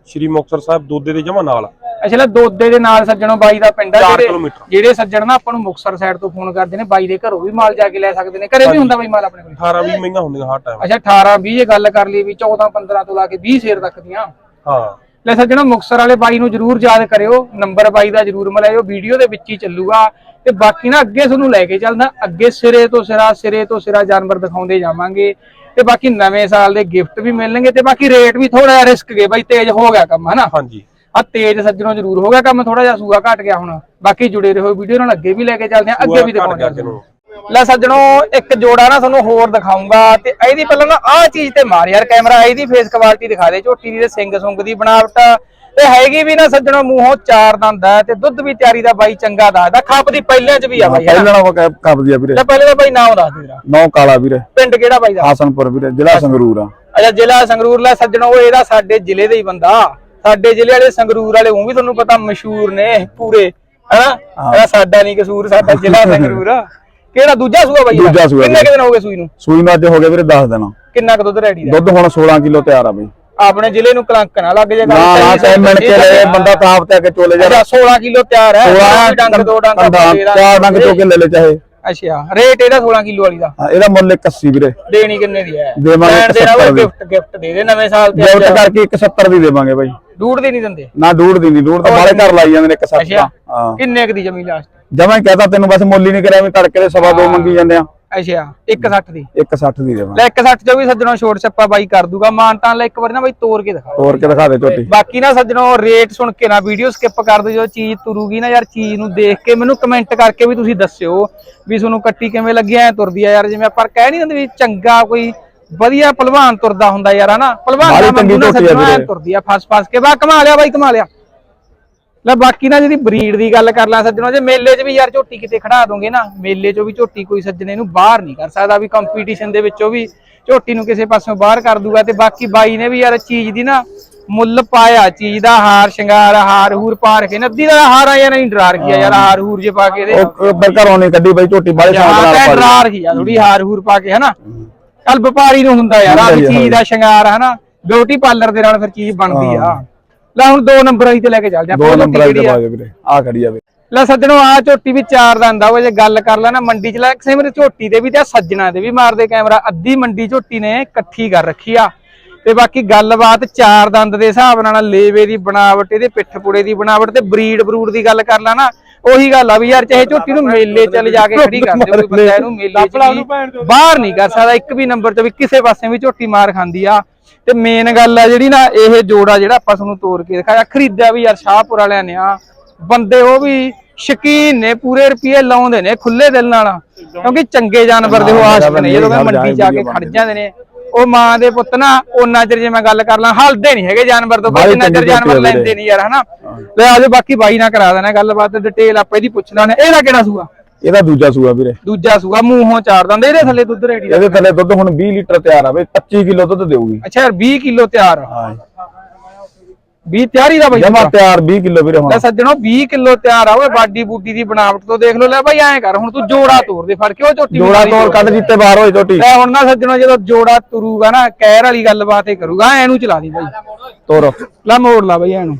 ਸ਼੍ਰੀ ਮੁਕਤਸਰ ਸਾਹਿਬ ਦੋਦੇ ਦੇ ਜਮਾ ਨਾਲ। ਅੱਛਾ ਲੈ ਦੋਦੇ ਦੇ ਨਾਲ ਸੱਜਣੋ ਬਾਈ ਦਾ ਪਿੰਡ ਆ ਚਾਰ ਜਿਹੜੇ ਕਿਲੋਮੀਟਰ। ਜਿਹੜੇ ਸੱਜਣ ਨਾ ਆਪਾਂ ਨੂੰ ਮੁਕਸਰ ਸਾਈਡ ਤੋਂ ਫੋਨ ਕਰਦੇ ਨੇ ਬਾਈ ਦੇ ਘਰੋਂ ਵੀ ਮਾਲ ਜਾ ਕੇ ਲੈ ਸਕਦੇ ਨੇ। ਘਰੇ ਵੀ ਹੁੰਦਾ ਬਾਈ ਮਾਲ ਆਪਣੇ ਕੋਲ? 18 20 ਮਹੀਨਾ ਹੁੰਦੀਆਂ ਹਰ ਟਾਈਮ ਅੱਛਾ 18 20 ਇਹ ਗੱਲ ਕਰ ਲਈ ਵੀ 14 15 ਤੋਂ ਲਾ ਕੇ 20 ਸ਼ੇਰ ਤੱਕ ਦੀਆਂ। ਹਾਂ। ਲੈ ਸੱਜਣੋ ਮੁਕਸਰ ਵਾਲੇ ਬਾਈ ਨੂੰ ਜਰੂਰ ਯਾਦ ਕਰਿਓ ਨੰਬਰ ਬਾਈ ਦਾ ਜਰੂਰ ਮਿਲਾਇਓ ਵੀਡੀਓ ਦੇ ਵਿੱਚ ਹੀ ਚੱਲੂਗਾ। ਤੇ ਬਾਕੀ ਨਾ ਅੱਗੇ ਤੁਹਾਨੂੰ ਲੈ ਕੇ ਚੱਲਦਾ ਅੱਗੇ ਸਿਰੇ ਤੋਂ ਸਿਰਾ ਸਿਰੇ ਤੋਂ ਸਿਰਾ ਜਾਨਵਰ ਦਿਖਾਉਂਦੇ ਜਾਵਾਂਗੇ। ਤੇ ਬਾਕੀ ਨਵੇਂ ਸਾਲ ਦੇ ਗਿਫਟ ਵੀ ਮਿਲਣਗੇ ਤੇ ਬਾਕੀ ਰੇਟ ਵੀ ਥੋੜਾ ਜਿਹਾ ਰਿਸਕ ਗਏ ਬਾਈ ਤੇਜ਼ ਹੋ ਗਿਆ ਕੰਮ ਹਨਾ? ਹਾਂਜੀ। ਆ ਤੇਜ਼ ਸੱਜਣੋ ਜਰੂਰ ਹੋ ਗਿਆ ਕੰਮ ਥੋੜਾ ਜਿਹਾ ਸੂਆ ਘਟ ਗਿਆ ਹੁਣ। ਬਾਕੀ ਜੁੜੇ ਰਹੋ ਵੀਡੀਓ ਨਾਲ ਅੱਗੇ ਵੀ ਲੈ ਕੇ ਚੱਲਦੇ ਆ ਅੱਗੇ ਵੀ ਦਿਖਾਉਂਦੇ ਆ ਲੈ ਸੱਜਣੋ ਇੱਕ ਜੋੜਾ ਨਾ ਤੁਹਾਨੂੰ ਹੋਰ ਦਿਖਾਉਂਗਾ ਤੇ ਇਹਦੀ ਪਹਿਲਾਂ ਨਾ ਆਹ ਚੀਜ਼ ਤੇ ਮਾਰ ਯਾਰ ਕੈਮਰਾ ਇਹਦੀ ਫੇਸ ਕੁਆਲਿਟੀ ਦਿਖਾ ਦੇ ਝੋਟੀ ਦੀ ਤੇ ਸਿੰਘ ਸੁੰਗ ਦੀ ਬਣਾਵਟ। ਤੇ ਹੈਗੀ ਵੀ ਨਾ ਸੱਜਣੋ ਮੂੰਹੋਂ ਚਾਰ ਦੰਦ ਹੈ ਤੇ ਦੁੱਧ ਵੀ ਤਿਆਰੀ ਦਾ ਬਾਈ ਚੰਗਾ ਦੱਸਦਾ ਖੱਪ ਦੀ ਪਹਿਲਿਆਂ ਚ ਵੀ ਆ ਬਾਈ? ਪਹਿਲਾਂ ਨਾਲੋਂ ਕੱਪਦੀ ਆ ਵੀਰੇ। ਲੈ ਪਹਿਲੇ ਤਾਂ ਬਾਈ ਨਾਮ ਦੱਸ ਦੇ ਮੇਰਾ ਨੌ ਕਾਲਾ ਵੀਰੇ। ਪਿੰਡ ਕਿਹੜਾ ਬਾਈ ਦਾ? ਹਾਸਨਪੁਰ ਵੀਰੇ ਜ਼ਿਲ੍ਹਾ ਸੰਗਰੂਰ ਆ। ਅੱਛਾ ਜ਼ਿਲ੍ਹਾ ਸੰਗਰੂਰ ਲੈ ਸੱਜਣੋ ਉਹ ਇਹਦਾ ਸਾਡੇ ਜ਼ਿਲ੍ਹੇ ਦਾ ਹੀ ਬੰਦਾ। ਸਾਡੇ ਜ਼ਿਲ੍ਹੇ ਵਾਲੇ ਸੰਗਰੂਰ ਵਾਲੇ ਉਹ ਵੀ ਤੁਹਾਨੂੰ ਪਤਾ ਮਸ਼ਹੂਰ ਨੇ ਪੂਰੇ ਹਨਾ ਸਾਡਾ ਨਹੀਂ ਕਸੂਰ ਸਾਡਾ ਜ਼ਿਲ੍ਹਾ ਸੰਗਰੂਰ ਆ। ਕਿਹੜਾ ਦੂਜਾ ਸੂਆ ਬਾਈ? ਦੂਜਾ ਸੂਆ ਕਿੰਨੇ ਕੁ ਦਿਨ ਹੋ ਗਏ ਸੂਈ ਨੂੰ? ਸੂਈ ਨੂੰ ਅੱਜ ਹੋ ਗਏ ਵੀਰੇ 10 ਦਿਨ। ਕਿੰਨਾ ਕੁ ਦੁੱਧ ਰੈਡੀ ਦਾ ਦੁੱਧ ਹੁਣ 16 ਕਿਲੋ ਤਿਆਰ ਆ ਬਈ। ਆਪਣੇ ਜ਼ਿਲ੍ਹੇ ਨੂੰ ਕਲੰਕ ਨਾ ਲੱਗ ਜੇ ਨਾ ਨਾ ਚਾਹੇ ਮਿਣ ਕੇ ਲੈ ਬੰਦਾ ਤਾਪ ਤੇ ਕੇ ਚੋਲੇ ਜਾ ਅੱਛਾ 16 ਕਿਲੋ ਤਿਆਰ ਹੈ। 16 ਡੰਗ ਦੋ ਡੰਗ। ਚਾਰ ਡੰਗ ਚੋ ਕੇ ਲੈ ਲੈ ਚਾਹੇ। ਅੱਛਾ ਰੇਟ ਇਹਦਾ 16 ਕਿਲੋ ਵਾਲੀ ਦਾ? ਹਾਂ, ਇਹਦਾ ਮੁੱਲ 81 ਵੀਰੇ। ਦੇਣੀ ਕਿੰਨੇ ਦੀ ਹੈ? ਦੇਵਾਂਗੇ ਦੇਣਾ 70 ਦੀ। ਗਿਫਟ ਗਿਫਟ ਦੇ ਦੇ ਨਵੇਂ ਸਾਲ ਤੇ ਗਿਫਟ ਕਰਕੇ 170 ਦੀ ਦੇਵਾਂਗੇ ਬਾਈ। ਡੂੜ ਦੀ ਨਹੀਂ ਦਿੰਦੇ? ਨਾ ਡੂੜ ਦੀ ਨਹੀਂ ਡੂੜ ਤਾਂ ਬਾਲੇ ਘਰ ਲਾਈ ਜਾਂਦੇ ਨੇ 170 ਅੱਛਾ ਹਾਂ। ਕਿੰਨੇ ਕੁ ਦੀ ਜਮੀ ਲਾਸਟ? ਜਮਾਂ ਹੀ ਕਹਤਾ ਤੈਨੂੰ ਬਸ ਮੁੱਲ ਹੀ ਨਹੀਂ ਕਰਿਆ ਵੀ ਤੜਕੇ ਦੇ ਸਵਾ ਦੋ ਮੰਗੀ ਜਾਂਦੇ ਆ। ਅੱਛਾ 160 ਦੀ। 160 ਦੀ ਦੇਵਾਂਗੇ। ਲੈ 160 ਚੋਂ ਵੀ ਸੱਜਣੋਂ ਛੋਟ ਛੱਪਾ ਬਾਈ ਕਰ ਦੂਗਾ। ਮਾਨ ਤਾਂ ਲੈ ਇੱਕ ਵਾਰੀ ਨਾ ਬਾਈ ਤੋੜ ਕੇ ਦਿਖਾ ਤੋੜ ਕੇ ਦਿਖਾ ਦੇ ਝੋਟੀ। ਬਾਕੀ ਨਾ ਸੱਜਣੋ ਰੇਟ ਸੁਣ ਕੇ ਨਾ ਵੀਡੀਓ ਸਕਿਪ ਕਰ ਦਿਓ। ਚੀਜ਼ ਤੁਰੂਗੀ ਨਾ ਯਾਰ ਚੀਜ਼ ਨੂੰ ਦੇਖ ਕੇ ਮੈਨੂੰ ਕਮੈਂਟ ਕਰਕੇ ਵੀ ਤੁਸੀਂ ਦੱਸਿਓ ਵੀ ਤੁਹਾਨੂੰ ਕੱਟੀ ਕਿਵੇਂ ਲੱਗੀ ਐ ਤੁਰਦੀ ਆ ਯਾਰ। ਜਿਵੇਂ ਆਪਾਂ ਕਹਿ ਨਹੀਂ ਦਿੰਦੇ ਵੀ ਚੰਗਾ ਕੋਈ ਵਧੀਆ ਪਹਿਲਵਾਨ ਤੁਰਦਾ ਹੁੰਦਾ ਯਾਰ ਹਨਾ? ਪਹਿਲਵਾਨ ਦਾ ਨਾ ਸੱਜਣੋ। ਤੁਰਦੀ ਆ ਫਸ ਫਸ ਕੇ। ਬਾ ਕਮਾ ਲਿਆ ਬਾਈ ਕਮਾ ਲਿਆ। ਲੈ ਬਾਕੀ ਨਾ ਜਿਹੜੀ ਬਰੀਡ ਦੀ ਗੱਲ ਕਰ ਲਾਂ ਸੱਜਣੋ ਜੇ ਮੇਲੇ 'ਚ ਵੀ ਯਾਰ ਝੋਟੀ ਕਿਤੇ ਖੜਾ ਦੋਗੇ ਨਾ ਮੇਲੇ 'ਚੋਂ ਵੀ ਝੋਟੀ ਕੋਈ ਸੱਜਣੇ ਨੂੰ ਬਾਹਰ ਨਹੀਂ ਕਰ ਸਕਦਾ ਵੀ ਕੰਪੀਟੀਸ਼ਨ ਦੇ ਵਿੱਚੋਂ ਵੀ ਝੋਟੀ ਨੂੰ ਕਿਸੇ ਪਾਸੋਂ ਬਾਹਰ ਕਰ ਦੂਗਾ ਤੇ ਬਾਕੀ ਬਾਈ ਨੇ ਵੀ ਯਾਰ ਚੀਜ਼ ਦੀ ਨਾ ਮੁੱਲ ਪਾਇਆ ਚੀਜ਼ ਦਾ ਹਾਰ ਸ਼ਿੰਗਾਰ ਹਾਰ ਹੂਰ ਪਾ ਰਖੇ ਨੱਦੀ ਦਾ ਹਾਰ ਆ ਯਾਰ ਨਹੀਂ ਡਰਾ ਗਿਆ ਯਾਰ ਹਾਰ ਹੂਰ ਜੇ ਪਾ ਕੇ ਦੇ। ਉਹ ਉਹ ਪਰ ਘਰੋਂ ਨਹੀਂ ਕੱਢੀ ਬਾਈ ਝੋਟੀ ਬਾਲੇ ਸ਼ੌਂਕ ਹਾਂ ਨਾਲ ਤੇ ਪਾਲੀ ਡਰਾ ਰਹੀ ਆ ਥੋੜੀ ਹਾਰ ਹੂਰ ਪਾ ਕੇ ਹਨਾ? ਕੱਲ ਵਪਾਰੀ ਨੂੰ ਹੁੰਦਾ ਯਾਰ ਆ, ਚੀਜ਼ ਦਾ ਸ਼ਿੰਗਾਰ ਹਨਾ? ਬਿਊਟੀ ਪਾਰਲਰ ਦੇ ਨਾਲ ਫਿਰ ਚੀਜ਼ ਬਣਦੀ ਆ। ਲੈ ਹੁਣ ਦੋ ਨੰਬਰ ਵਾਲੀ ਤੇ ਲੈ ਕੇ ਚੱਲਦੇ ਆਪਾਂ ਦੋ ਨੰਬਰ ਕਿਹੜੀ ਦੇ ਆ? ਬਾਗੇ ਵੀਰੇ ਆ ਖੜੀ ਆ ਵੀਰੇ। ਲੈ ਸੱਜਣੋ ਆ ਝੋਟੀ ਵੀ ਚਾਰ ਦੰਦ ਆ ਉਹ ਜੇ ਗੱਲ ਕਰ ਲੈ ਨਾ ਮੰਡੀ ਚ ਲੈ ਕਿਸੇ ਮੇਰੇ ਝੋਟੀ ਦੇ ਵੀ ਤੇ ਸੱਜਣਾ ਦੇ ਵੀ ਮਾਰਦੇ ਕੈਮਰਾ ਅੱਧੀ ਮੰਡੀ ਝੋਟੀ ਨੇ ਇਕੱਠੀ ਕਰ ਰੱਖੀ ਆ। ਤੇ ਬਾਕੀ ਗੱਲਬਾਤ ਚਾਰ ਦੰਦ ਦੇ ਹਿਸਾਬ ਨਾਲ ਲੇਵੇ ਦੀ ਬਣਾਵਟ ਇਹਦੇ ਪਿੱਠ ਪੁੜੇ ਦੀ ਬਣਾਵਟ ਤੇ ਬਰੀਡ ਬਰੂਡ ਦੀ ਗੱਲ ਕਰ ਲਾ ਨਾ ਉਹੀ ਗੱਲ ਆ ਵੀ ਯਾਰ ਚਾਹੇ ਝੋਟੀ ਨੂੰ ਮੇਲੇ ਚੱਲ ਜਾ ਕੇ ਖੜੀ ਕਰ ਦੇ ਕੋਈ ਬੰਦਾ ਇਹਨੂੰ ਮੇਲੇ ਚ ਬਾਹਰ ਨਹੀਂ ਕਰ ਸਕਦਾ ਇੱਕ ਵੀ ਨੰਬਰ ਤੇ ਵੀ ਕਿਸੇ ਪਾਸੇ ਵੀ ਝੋਟੀ ਮਾਰ ਖਾਂਦੀ ਆ। ਤੇ ਮੇਨ ਗੱਲ ਆ ਜਿਹੜੀ ਨਾ ਇਹ ਜੋੜਾ ਜਿਹੜਾ ਆਪਾਂ ਤੁਹਾਨੂੰ ਤੋੜ ਕੇ ਦਿਖਾਇਆ ਖਰੀਦਿਆ ਵੀ ਯਾਰ ਸ਼ਾਹਪੁਰ ਵਾਲਿਆਂ ਨੇ ਆ। ਬੰਦੇ ਉਹ ਵੀ ਸ਼ਕੀਨ ਨੇ ਪੂਰੇ ਰੁਪਏ ਲਾਉਂਦੇ ਨੇ ਖੁੱਲੇ ਦਿਲ ਨਾਲ। ਕਿਉਂਕਿ ਚੰਗੇ ਜਾਨਵਰ ਦੇ ਉਹ ਆਸ਼ਕ ਨੇ ਜਦੋਂ ਮੈਂ ਮੰਡੀ ਜਾ ਕੇ ਖੜ ਜਾਂਦੇ ਨੇ ਉਹ ਮਾਂ ਦੇ ਪੁੱਤ ਨਾ ਉਹਨਾਂ ਚਿਰ ਜੇ ਮੈਂ ਗੱਲ ਕਰ ਲਾਂ ਹਲਦੇ ਨਹੀਂ ਹੈਗੇ ਜਾਨਵਰ ਤੋਂ ਜਿੰਨਾ ਚਿਰ ਜਾਨਵਰ ਲੈਂਦੇ ਨਹੀਂ ਯਾਰ ਹਨਾ? ਲੈ ਆਜੋ ਬਾਕੀ ਬਾਈ ਨਾਲ ਕਰਾ ਦੇਣਾ ਗੱਲਬਾਤ ਡਿਟੇਲ ਆਪਾਂ ਇਹਦੀ ਪੁੱਛ ਲਾਂਗੇ। ਇਹਦਾ ਕਿਹੜਾ ਸੂਆ? ਇਹਦਾ ਦੂਜਾ ਸੂਆ ਵੀਰੇ। ਦੂਜਾ ਸੂਆ ਮੂੰਹੋਂ ਚਾਰ ਦੰਦ ਇਹਦੇ ਥੱਲੇ ਦੁੱਧ ਰੇਡੀ ਇਹਦੇ ਥੱਲੇ ਦੁੱਧ ਹੁਣ 20 ਲੀਟਰ ਤਿਆਰ ਆ ਬਈ 25 ਕਿਲੋ ਦੁੱਧ ਦੇਊਗੀ। ਅੱਛਾ ਯਾਰ 20 ਕਿਲੋ ਤਿਆਰ। ਹਾਂ। 20 ਤਿਆਰੀ ਦਾ ਬਾਈ ਜਮਾ ਤਿਆਰ 20 ਕਿਲੋ ਵੀਰੇ ਹੁਣ। ਲੈ ਸੱਜਣੋ 20 ਕਿਲੋ ਤਿਆਰ ਆ ਓਏ ਬਾਡੀ ਬੂਡੀ ਦੀ ਬਣਾਵਟ ਤੋਂ ਦੇਖ ਲਓ ਲੈ ਬਾਈ ਐਂ ਕਰ ਹੁਣ ਤੂੰ ਜੋੜਾ ਤੋੜ ਦੇ ਫੜ ਕੇ ਉਹ ਝੋਟੀ ਜੋੜਾ ਤੋੜ ਕੱਢ ਦਿੱਤੇ ਬਾਹਰ ਹੋਏ ਝੋਟੀ। ਲੈ ਹੁਣ ਨਾ ਸੱਜਣੋ ਜਦੋਂ ਜੋੜਾ ਤੁਰੂਗਾ ਨਾ ਕਹਿਰ ਵਾਲੀ ਗੱਲਬਾਤ ਹੀ ਕਰੂਗਾ ਐ ਨੂੰ ਚਲਾ ਦੀ ਬਾਈ। ਤੋਰ। ਲੈ ਮੋੜ ਲਾ ਬਾਈ ਐਨੂੰ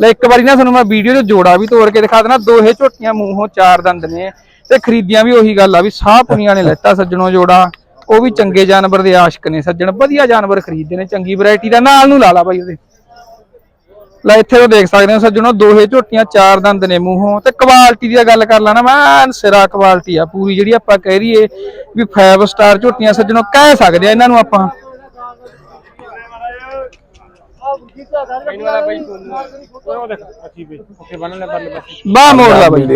ਲੈ ਇੱਕ ਵਾਰੀ ਨਾ ਤੁਹਾਨੂੰ ਮੈਂ ਵੀਡੀਓ 'ਚ ਜੋੜਾ ਵੀ ਤੋੜ ਕੇ ਦਿਖਾ ਦੇਣਾ ਦੋਹੇ ਝੋਟੀਆਂ ਮੂੰਹੋਂ ਚਾਰ ਦੰਦ ਨੇ ਤੇ ਖਰੀਦੀਆਂ ਵੀ ਉਹੀ ਗੱਲ ਆ ਵੀ ਸਾਹ ਪੁਨੀਆਂ ਨੇ ਲੈਤਾ ਸੱਜਣੋ ਜੋੜਾ ਉਹ ਵੀ ਚੰਗੇ ਜਾਨਵਰ ਦੇ ਆਸ਼ਕ ਨੇ ਸੱਜਣ ਵਧੀਆ ਜਾਨਵਰ ਖਰੀਦਦੇ ਨੇ ਚੰਗੀ ਵੈਰਾਈਟੀ ਦਾ ਨਾਲ ਨੂੰ ਲਾ ਲਾ ਬਾਈ ਉਹਦੇ। ਲੈ ਇੱਥੇ ਤੋਂ ਦੇਖ ਸਕਦੇ ਹੋ ਸੱਜਣੋ ਦੋਹੇ ਝੋਟੀਆਂ ਚਾਰ ਦੰਦ ਨੇ ਮੂੰਹੋਂ। ਤੇ ਕੁਆਲਿਟੀ ਦੀ ਗੱਲ ਕਰ ਲਾ ਨਾ ਮੈਂ ਸਿਰਾ ਕੁਆਲਿਟੀ ਆ ਪੂਰੀ ਜਿਹੜੀ ਆਪਾਂ ਕਹਿ ਰਹੀਏ ਵੀ 5 ਸਟਾਰ ਝੋਟੀਆਂ ਸੱਜਣੋ ਕਹਿ ਸਕਦੇ ਆ ਇਹਨਾਂ ਨੂੰ ਆਪਾਂ। ਬਾਹ ਮੋੜ ਲਾ ਬਾਈ।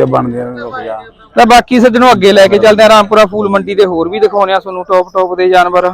ਲੋਕ ਯਾਰ। ਤਾਂ ਬਾਕੀ ਸੱਜਣੋ ਅੱਗੇ ਲੈ ਕੇ ਚੱਲਦੇ ਆ ਰਾਮਪੁਰਾ ਫੂਲ ਮੰਡੀ ਦੇ ਹੋਰ ਵੀ ਦਿਖਾਉਣੇ ਆ ਤੁਹਾਨੂੰ ਟੌਪ ਟੌਪ ਦੇ ਜਾਨਵਰ।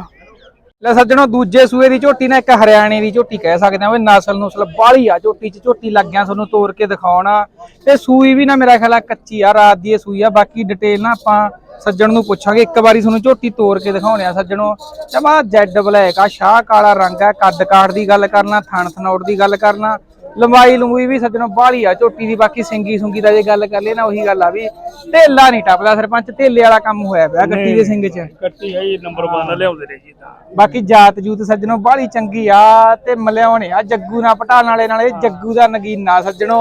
ਲੈ ਸੱਜਣੋ, ਦੂਜੇ ਸੂਏ ਦੀ ਝੋਟੀ ਨਾ ਇੱਕ ਹਰਿਆਣੇ ਦੀ ਝੋਟੀ ਕਹਿ ਸਕਦੇ ਆ ਨਸਲ ਨੁਸਲ ਬਾਹਲੀ ਆ, ਝੋਟੀ ਚ ਝੋਟੀ ਲੱਗ ਗਿਆ ਤੁਹਾਨੂੰ ਤੋੜ ਕੇ ਦਿਖਾਉਣਾ ਤੇ ਸੂਈ ਵੀ ਨਾ ਮੇਰਾ ਖਿਆਲ ਆ ਕੱਚੀ ਆ, ਰਾਤ ਦੀ ਇਹ ਸੂਈ ਆ, ਬਾਕੀ ਡਿਟੇਲ ਨਾ ਆਪਾਂ ਸੱਜਣ ਨੂੰ ਪੁੱਛਾਂਗੇ। ਇੱਕ ਵਾਰੀ ਤੁਹਾਨੂੰ ਝੋਟੀ ਤੋੜ ਕੇ ਦਿਖਾਉਣੇ ਆ ਸੱਜਣੋ। ਜਮਾ ਜੈਡ ਬਲੈਕ ਆ, ਸ਼ਾਹ ਕਾਲਾ ਰੰਗ ਆ, ਕੱਦ ਕਾਠ ਦੀ ਗੱਲ ਕਰਨਾ, ਥਣ ਥਨੌੜ ਦੀ ਗੱਲ ਕਰਨਾ। ਲੰਬਾਈ ਲੰਬੂਈ ਵੀ ਸੱਜਣੋ ਬਾਹਲੀ ਆ ਝੋਟੀ ਦੀ ਬਾਕੀ ਸਿੰਗੀ ਸੁੰਗੀ ਦਾ ਜੇ ਗੱਲ ਕਰ ਲਏ ਨਾ ਉਹੀ ਗੱਲ ਆ ਵੀ ਢੇਲਾ ਨਹੀਂ ਟੱਪਦਾ ਸਰਪੰਚ ਢੇਲੇ ਵਾਲਾ ਕੰਮ ਹੋਇਆ ਪਿਆ ਗੱਟੀ ਦੇ ਸਿੰਗ 'ਚ। ਕੱਟੀ ਹੈ ਜੀ ਨੰਬਰ 1 ਲਿਆਉਂਦੇ ਨੇ ਜੀ ਤਾਂ। ਬਾਕੀ ਜਾਤ ਜੂਤ ਸੱਜਣੋ ਬਾਹਲੀ ਚੰਗੀ ਆ ਤੇ ਮਲਿਆਉਣੇ ਆ ਜੱਗੂ ਨਾਲ ਪਟਾਲ ਵਾਲੇ ਨਾਲ ਇਹ ਜੱਗੂ ਦਾ ਨਗੀਨਾ ਸੱਜਣੋ।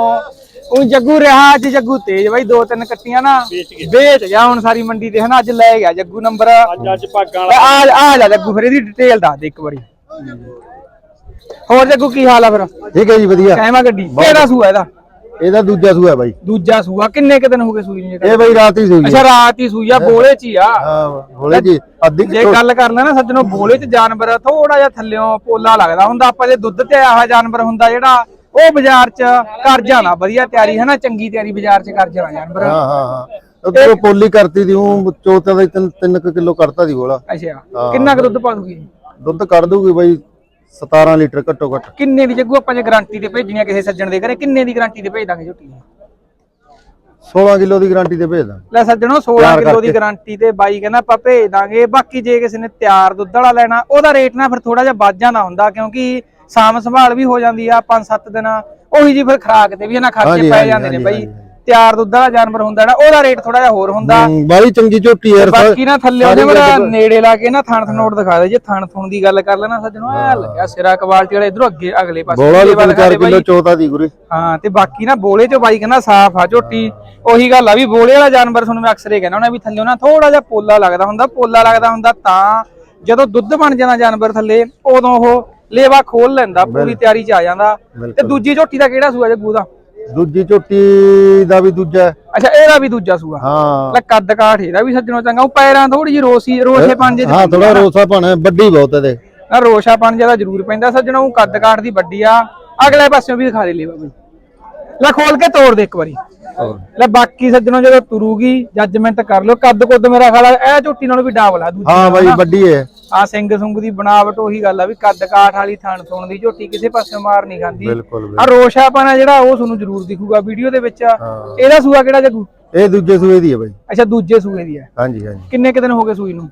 ਉਹ ਜੱਗੂ ਰਿਹਾ ਅੱਜ ਜੱਗੂ ਤੇਜ ਬਾਈ ਦੋ ਤਿੰਨ ਕੱਟੀਆਂ ਨਾ ਵੇਚ ਗਿਆ। ਹੁਣ ਸਾਰੀ ਮੰਡੀ ਤੇ ਹਨਾ ਅੱਜ ਲੈ ਗਿਆ ਜੱਗੂ ਨੰਬਰ ਅੱਜ ਅੱਜ ਭਾਗਾਂ ਵਾਲਾ। ਆ ਆ ਜਾ ਜੱਗੂ ਫਿਰ ਇਹਦੀ ਡਿਟੇਲ ਦੱਸ ਦੇ ਇੱਕ ਵਾਰੀ। ਹੋਰ ਜੱਗੂ ਕੀ ਹਾਲ ਆ ਫਿਰ? ਠੀਕ ਹੈ ਜੀ ਵਧੀਆ। ਕਹਿਮਾ ਗੱਡੀ ਕਿਹੜਾ ਸੂਆ ਇਹਦਾ? ਇਹਦਾ ਦੂਜਾ ਸੂਆ ਬਾਈ। ਦੂਜਾ ਸੂਆ ਕਿੰਨੇ ਕੁ ਦਿਨ ਹੋ ਗਏ ਸੂਈ ਨੂੰ ਇਹ ਬਾਈ ਰਾਤ ਹੀ ਸੂਈ ਅੱਛਾ ਰਾਤ ਹੀ ਸੂਈ ਆ ਬੋਲੇ ਚ ਹੀ ਆ। ਹਾਂ ਹੋਲੇ ਜੀ ਅੱਧੀ ਜੇ ਗੱਲ ਕਰ ਲੈ ਨਾ ਸੱਜਣੋ ਬੋਲੇ ਚ ਜਾਨਵਰ ਥੋੜਾ ਜਿਹਾ ਥੱਲਿਓਂ ਪੋਲਾ ਲੱਗਦਾ ਹੁੰਦਾ। ਆਪਾਂ ਜੇ ਦੁੱਧ ਤੇ ਹੋਇਆ ਜਾਨਵਰ ਹੁੰਦਾ ਜਿਹੜਾ ਉਹ ਬਾਜ਼ਾਰ ਚ ਕਰ ਜਾਣਾ। ਵਧੀਆ ਤਿਆਰੀ ਹੈ ਨਾ ਚੰਗੀ ਤਿਆਰੀ ਬਾਜ਼ਾਰ ਚ ਕਰ ਜਾਣਾ ਜਾਨਵਰ। ਹਾਂ ਹਾਂ ਹਾਂ। ਉਹ ਪੋਲੀ ਕਰਤੀ ਦੀ ਉਹ ਚੋਤਾ ਦਾ 3 ਕਿਲੋ ਕਰਤਾ ਦੀ ਗੋਲਾ। ਅੱਛਾ। ਕਿੰਨਾ ਕੁ ਦੁੱਧ ਪਾ ਦੂਗੀ? ਦੁੱਧ ਕਰ ਦੂਗੀ ਬਾਈ 17 ਲੀਟਰ ਘੱਟੋ ਘੱਟ। ਕਿੰਨੇ ਦੀ ਜੱਗੂ ਆਪਾਂ ਜੇ ਗਾਰੰਟੀ ਤੇ ਭੇਜਣੀ ਆ ਕਿਸੇ ਸੱਜਣ ਦੇ ਘਰੇ ਕਿੰਨੇ ਦੀ ਗਾਰੰਟੀ ਤੇ ਭੇਜ ਦਾਂਗੇ ਝੋਟੀ 16 ਕਿਲੋ ਦੀ ਗਾਰੰਟੀ ਤੇ ਭੇਜ ਦਾਂ ਲੈ ਸੱਜਣੋ 16 ਕਿਲੋ ਦੀ ਗਾਰੰਟੀ ਤੇ ਬਾਈ ਕਹਿੰਦਾ ਆਪਾਂ ਭੇਜ ਦਾਂਗੇ। ਬਾਕੀ ਜੇ ਕਿਸੇ ਨੇ ਤਿਆਰ ਦੁੱਧ ਵਾਲਾ ਲੈਣਾ ਉਹਦਾ ਰੇਟ ਨਾ ਫਿਰ ਥੋੜਾ ਜਿਹਾ ਵੱਧ ਜਾਂਦਾ ਹੁੰਦਾ ਕਿਉਂਕਿ ਸਾਮ ਸੰਭਾਲ ਵੀ ਹੋ ਜਾਂਦੀ ਆ 5-7 ਦਿਨ ਉਹੀ ਜੀ ਫਿਰ ਖਰਾਕ ਤੇ ਵੀ ਇਹਨਾਂ ਖਰਚੇ ਪੈ ਜਾਂਦੇ ਨੇ ਬਾਈ। ਤਿਆਰ ਦੁੱਧ ਵਾਲਾ ਜਾਨਵਰ ਹੁੰਦਾ ਨਾ ਉਹਦਾ ਰੇਟ ਥੋੜਾ ਜਿਹਾ ਹੋਰ ਹੁੰਦਾ। ਬਾਈ ਚੰਗੀ ਝੋਟੀ ਯਾਰ ਬਾਕੀ ਨਾ ਥੱਲੇ ਉਹਦੇ ਗੱਲ- ਨੇੜੇ ਲਾ ਕੇ ਨਾ ਥਣ ਥਨੋਟ ਦਿਖਾ ਦੇ ਜੇ ਥਣ ਥੁਣ ਦੀ ਗੱਲ ਕਰ ਲੈਣਾ ਸੱਜਣੋ ਐ ਲੱਗਿਆ ਸਿਰਾ ਕੁਆਲਿਟੀ ਵਾਲਾ ਇਧਰੋਂ ਅੱਗੇ ਅਗਲੇ ਪਾਸੇ ਬੋਲਾ ਦਿਖਾ 4 ਦੇ ਬਾਈ। ਕਿਲੋ ਚੋਤਾ ਦੀ ਗੁਰੇ ਹਾਂ ਤੇ ਬਾਕੀ ਨਾ ਬੋਲੇ ਚੋਂ ਬਾਈ ਕਹਿੰਦਾ ਸਾਫ਼ ਆ ਝੋਟੀ ਉਹੀ ਗੱਲ ਆ ਵੀ ਬੋਲੇ ਵਾਲਾ ਜਾਨਵਰ ਤੁਹਾਨੂੰ ਮੈਂ ਅਕਸਰ ਇਹ ਕਹਿੰਦਾ ਹੁੰਦਾ ਵੀ ਥੱਲੇ ਨਾ ਥੋੜਾ ਜਿਹਾ ਪੋਲਾ ਲੱਗਦਾ ਹੁੰਦਾ ਪੋਲਾ ਲੱਗਦਾ ਹੁੰਦਾ ਤਾਂ ਜਦੋਂ ਦੁੱਧ ਬਣ ਜਾਂਦਾ ਜਾਨਵਰ ਥੱਲੇ ਉਦੋਂ ਉਹ ਲੇਵਾ ਖੋਲ ਲੈਂਦਾ ਪੂਰੀ ਤਿਆਰੀ ਚ ਆ ਜਾਂਦਾ। ਤੇ। ਦੂਜੀ ਝੋਟੀ ਦਾ ਕਿਹੜਾ ਸੂਆ ਜੱਗੂ ਦਾ ਦੂਜੀ ਝੋਟੀ ਦਾ ਵੀ ਦੂਜਾ ਹੈ। ਅੱਛਾ ਇਹਦਾ ਵੀ ਦੂਜਾ ਸੂਆ। ਹਾਂ। ਲੈ ਕੱਦ ਕਾਠ ਇਹਦਾ ਵੀ ਸੱਜਣੋ ਚੰਗਾ। ਉਹ ਪੈਰਾਂ ਥੋੜੀ ਜਿਹੀ ਰੋਸੀ ਰੋਸੇ ਪੰਜੇ ਹਾਂ ਥੋੜਾ ਰੋਸਾ ਭਾਣਾ ਵੱਡੀ ਬਹੁਤ ਹੈ ਦੇ ਨਾ ਰੋਸ਼ਾ ਪਣ ਜ਼ਿਆਦਾ ਜ਼ਰੂਰ ਪੈਂਦਾ। ਸੱਜਣੋ ਉਹ ਕੱਦ ਕਾਠ ਦੀ ਵੱਡੀ ਆ। ਅਗਲੇ ਪਾਸਿਓਂ ਵੀ ਦਿਖਾ ਦੇ ਲੇਵਾ ਬਈ ਲੈ ਖੋਲ ਕੇ ਤੋੜ ਦੇ ਇੱਕ ਵਾਰੀ। ਲੈ ਬਾਕੀ ਸੱਜਣੋ ਜਦੋਂ ਤੁਰੂਗੀ ਜੱਜਮੈਂਟ ਕਰ ਲਿਓ। ਕੱਦ ਕੁੱਦ ਮੇਰਾ ਖਾਲਾ ਇਹ ਝੋਟੀ ਨਾਲੋਂ ਵੀ ਡਾਬਲ ਆ ਦੂਜੀ ਹਾਂ ਬਾਈ ਵੱਡੀ ਹੈ। ਆ ਸਿੰਘ ਸੁੰਗ ਦੀ ਬਣਾਵਟ ਉਹੀ ਗੱਲ ਆ ਵੀ ਕੱਦ ਕਾਠ ਵਾਲੀ ਥਣ ਥੁਣ ਦੀ ਝੋਟੀ ਕਿਸੇ ਪਾਸਿਓਂ ਮਾਰ ਨਹੀਂ ਖਾਂਦੀ। ਬਿਲਕੁਲ ਆ ਰੋਸ਼ਾਪਨ ਜਿਹੜਾ ਉਹ ਤੁਹਾਨੂੰ ਜ਼ਰੂਰ ਦਿਖੂਗਾ ਵੀਡੀਓ ਦੇ ਵਿੱਚ। ਇਹਦਾ ਸੂਆ ਕਿਹੜਾ ਜੱਗੂ? ਇਹ ਦੂਜੇ ਸੂਏ ਦੀ ਹੈ ਬਾਈ। ਅੱਛਾ ਦੂਜੇ ਸੂਏ ਦੀ ਹੈ ਹਾਂਜੀ ਹਾਂਜੀ। ਕਿੰਨੇ ਕੁ ਦਿਨ ਹੋ ਗਏ ਸੂਈ ਨੂੰ?